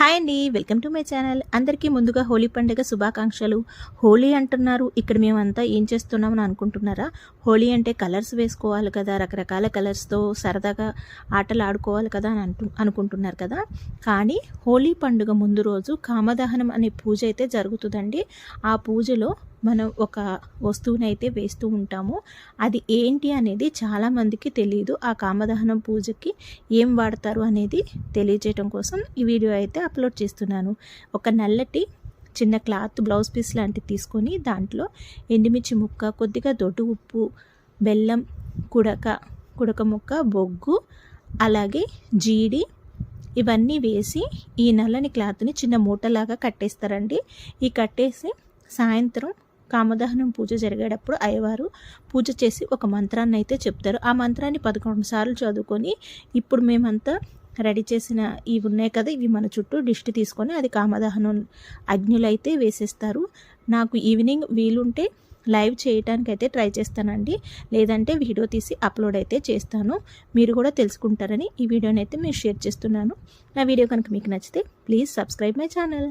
Hi అండి welcome to my channel. అందరికీ ముందుగా హోలీ పండుగ శుభాకాంక్షలు. హోలీ అంటున్నారు ఇక్కడ మేమంతా ఏం చేస్తున్నామని అనుకుంటున్నారా? హోలీ అంటే కలర్స్ వేసుకోవాలి కదా రకరకాల కలర్స్తో సరదాగా ఆటలు ఆడుకోవాలి కదా అని అంటు అనుకుంటున్నారు కదా. కానీ హోలీ పండుగ ముందు రోజు కామదహనం అనే పూజ అయితే జరుగుతుందండి. ఆ పూజలో మనం ఒక వస్తువునైతే వేస్తూ ఉంటాము. అది ఏంటి అనేది చాలామందికి తెలియదు ఆ కామదహనం పూజకి ఏం వాడతారు అనేది తెలియజేయడం కోసం ఈ వీడియో అయితే అప్లోడ్ చేస్తున్నాను. ఒక నల్లటి చిన్న క్లాత్ బ్లౌజ్ పీస్ లాంటివి తీసుకొని దాంట్లో ఎండుమిర్చి ముక్క కొద్దిగా దొడ్డు ఉప్పు బెల్లం కుడక కుడక ముక్క బొగ్గు అలాగే జీడి ఇవన్నీ వేసి ఈ నల్లని క్లాత్ని చిన్న మూటలాగా కట్టేస్తారండి. ఈ కట్టేసి సాయంత్రం కామదహనం పూజ జరిగేటప్పుడు అయ్యవారు పూజ చేసి ఒక మంత్రాన్ని అయితే చెప్తారు. ఆ మంత్రాన్ని పదకొండు సార్లు చదువుకొని ఇప్పుడు మేమంతా రెడీ చేసిన ఇవి ఉన్నాయి కదా ఇవి మన చుట్టూ దిష్టి తీసుకొని అది కామదహనం అగ్నులైతే వేసేస్తారు. నాకు ఈవినింగ్ వీలుంటే లైవ్ చేయడానికి అయితే ట్రై చేస్తానండి. లేదంటే వీడియో తీసి అప్లోడ్ అయితే చేస్తాను. మీరు కూడా తెలుసుకుంటారని ఈ వీడియోని అయితే నేను షేర్ చేస్తున్నాను. నా వీడియో కనుక మీకు నచ్చితే ప్లీజ్ సబ్స్క్రైబ్ మై ఛానల్.